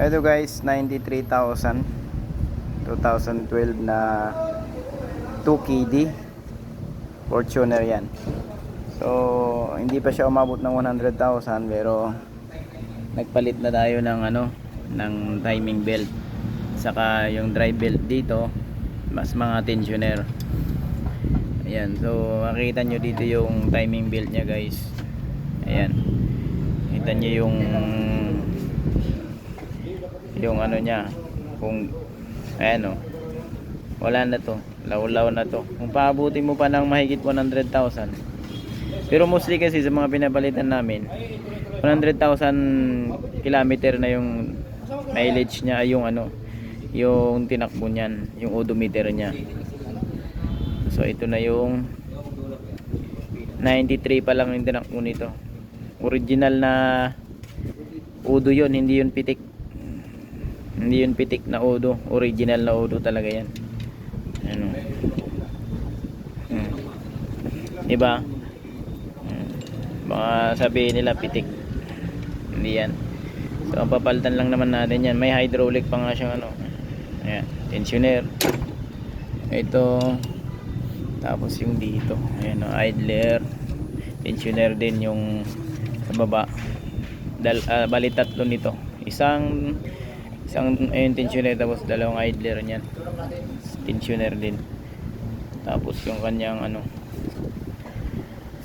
Ito guys, 93,000. 2012 na 2KD. Fortuner yan. So, hindi pa siya umabot ng 100,000 pero nagpalit na tayo ng ano, ng timing belt. Saka yung drive belt dito, mas mga tensioner. Ayan, so makita nyo dito yung timing belt niya guys. Ayan. Kita nyo yung yung ano niya kung ayan o. Wala na to. Lawlaw na to. Kung paabutin mo pa ng mahigit 100,000 pero mostly kasi sa mga pinapalitan namin 100,000 kilometer na yung mileage niya yung ano yung tinakbo niyan yung odometer niya. So ito na yung 93 pa lang yung tinakbo nito. Original na udo yun hindi yun pitik hindi yun pitik na udo original na udo talaga yan. Ano? Hmm. diba? Hmm. baka sabihin nila pitik. Hindi yan. So papalitan lang naman natin yan. May hydraulic pa nga siyang ano. Ayan. Tensioner. Ito. Tapos yung dito. Ayan o idler. Tensioner din yung sa baba. Dal, ah, bali nito. Isang isang ayun tensioner tapos dalawang idler niyan. Tensioner din. Tapos yung kanyang ano.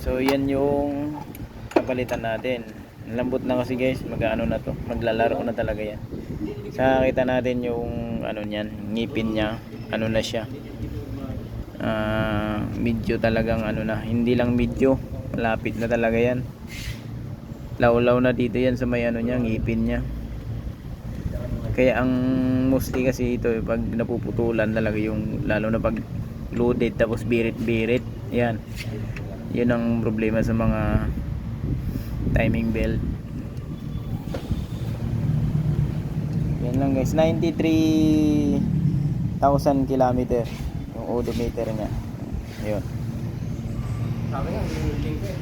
So yan yung kapalitan natin. Lambot na kasi guys. Mag-ano na to. Maglalaro na talaga yan. Sa kita natin yung ano niyan ngipin niya. Ano na siya. Ah, medyo talagang ano na. Hindi lang medyo. Malapit na talaga yan. Lawlaw na dito yan sa may ano niya ngipin niya kaya ang mostly kasi ito eh, pag napuputulan talaga yung lalo na pag loaded tapos birit birit yan. Yun ang problema sa mga timing belt yan lang guys. 93,000 kilometer yung odometer niya. Yun. Sabi nga, yung link eh.